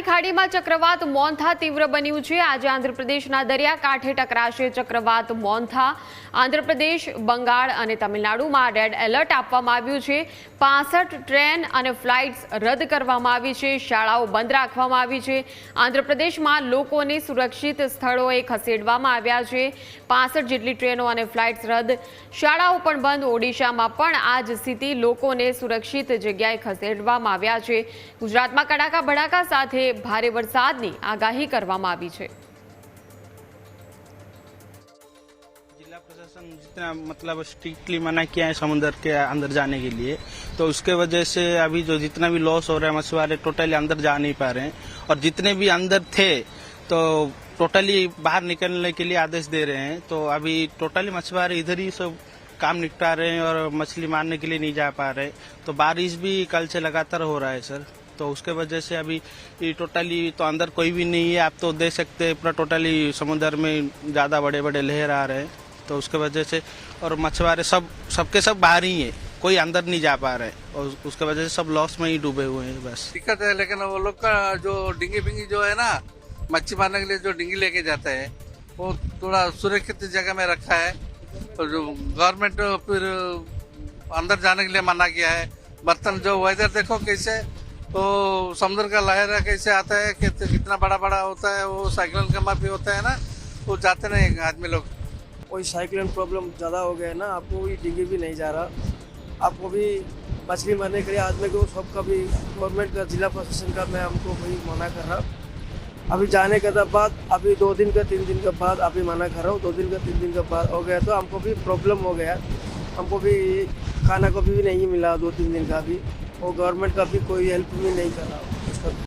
બંગાળની ખાડીમાં ચક્રવાત મોન્થા તીવ્ર બન્યું છે. આજે આંધ્રપ્રદેશના દરિયાકાંઠે ટકરાશે ચક્રવાત મોન્થા આંધ્રપ્રદેશ, બંગાળ અને તમિલનાડુમાં રેડ એલર્ટ આપવામાં આવ્યું છે. પાસઠ ટ્રેન અને ફ્લાઇટ્સ રદ કરવામાં આવી છે. શાળાઓ બંધ રાખવામાં આવી છે. આંધ્રપ્રદેશમાં લોકોને સુરક્ષિત સ્થળોએ ખસેડવામાં આવ્યા છે. પાસઠ જેટલી ટ્રેનો અને ફ્લાઇટ્સ રદ. શાળાઓ પણ બંધ. ઓડિશામાં પણ આ જ સ્થિતિ લોકોને સુરક્ષિત જગ્યાએ ખસેડવામાં આવ્યા છે. ગુજરાતમાં કડાકા ભડાકા સાથે ભારે વરસાદની આગાહી કરવામાં આવી છે जिला प्रशासन जितना मतलब स्ट्रिक्टली मना किया है समुद्र के अंदर जाने के लिए तो उसके वजह से अभी जो जितना भी लॉस हो रहा है मछुआरे टोटली अंदर जा नहीं पा रहे हैं और जितने भी अंदर थे तो टोटली बाहर निकलने के लिए आदेश दे रहे हैं तो अभी टोटली मछुआरे इधर ही सब काम निपटा रहे हैं और मछली मारने के लिए नहीं जा पा रहे तो बारिश भी कल से लगातार हो रहा है सर तो उसके वजह से अभी टोटली तो अंदर कोई भी नहीं है। आप तो देख सकते हैं पूरा टोटली समुद्र में ज़्यादा बड़े बड़े लहर आ रहे हैं। तो उसके वजह से और मछुआरे सब, सबके सब बाहर ही है। कोई अंदर नहीं जा पा रहे हैं। और उसके वजह से सब लॉस में ही डूबे हुए हैं, बस। दिक्कत है, लेकिन वो लोग का जो डिंगी बिंगी जो है ना, मच्छी मारने के लिए जो डिंगी लेके जाते हैं, वो थोड़ा सुरक्षित जगह में रखा है। और जो गवर्नमेंट फिर अंदर जाने के लिए मना किया है। बर्तन जो वेदर देखो कैसे तो समुद्र का लहर कैसे आता है कित- कितना बड़ा बड़ा होता है, वो साइक्लोन का माफ़ी होता है ना, वो जाते नहीं आदमी लोग। कोई साइक्लोन प्रॉब्लम ज़्यादा हो गया है ना, आपको भी डिग्गी भी नहीं जा रहा। आपको भी मछली मारने के लिए आदमी को सबका भी गवर्नमेंट का, जिला प्रशासन का मैं हमको भी मना कर रहा। अभी जाने के बाद, अभी दो दिन का, तीन दिन के बाद अभी मना कर रहा हूँ, दो दिन का, तीन दिन के बाद हो गया तो हमको भी प्रॉब्लम हो गया हमको भी खाना को भी नहीं मिला दो, तीन दिन का भी। और गवर्नमेंट का भी कोई हेल्प भी नहीं कर। रहा